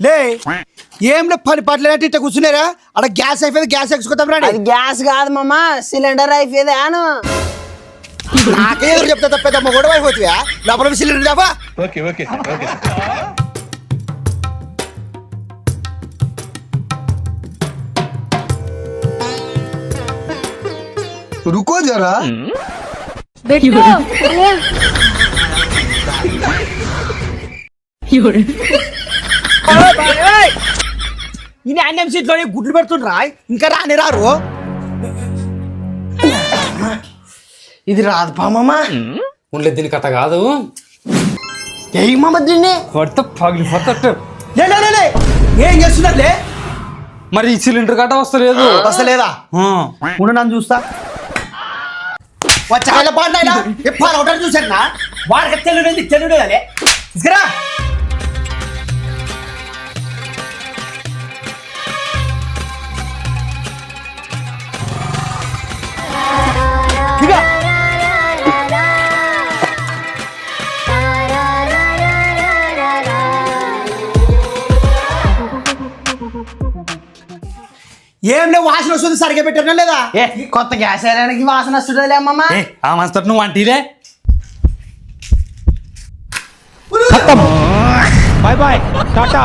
లే ఏం లే పని పట్లేనట్టు ఇట్లా కూర్చున్నారా అక్కడ గ్యాస్ అయిపోయింది గ్యాస్ ఎక్సుకుందాం రాడి అది గ్యాస్ కాదు మామ సిలిండర్ అయిపోయేది అను నాకే ఎవరు చెప్తా తప్పేదమ్మ గొడవ అయిపోతుందా లోపల సిలిండర్ దాబా रुको जरा बेटो ఈ అన్నం సీట్లో గుడ్లు పెడుతుండ్రా? ఇంకా రాని రారు. ఇది రాదు పా మామ. ఉండలేదు దీని కథ కాదు. ఏయ్ మామ దీన్ని. కొడితే పగిలిపోతట్టు లే లే, లే, లే. ఏం చేస్తున్నారులే మరి ఈ సిలిండర్ గట్ట వస్తలేదు. వస్తలేదా. ఉండు నన్ను చూస్తా. వచ్చాయిల పాడినా ఎప్పుడు ఒకటి చూసాను వాడికి తెలుగు అదే తీసుకురా. దిగా. ఏం లే వాసన వస్తుంది సరిగ్గా పెట్టారా లేదా? ఏ కొత్త గ్యాస్ వేయడానికి వాసన వస్తుందిలే అమ్మమ్మ? ఏ ఆ మనసుతో నువ్వు అంటీలే బాయ్ బాయ్ టాటా.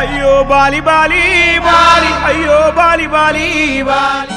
అయ్యో బాలి బాలి బాలి. అయ్యో బాలి బాలి బాలి.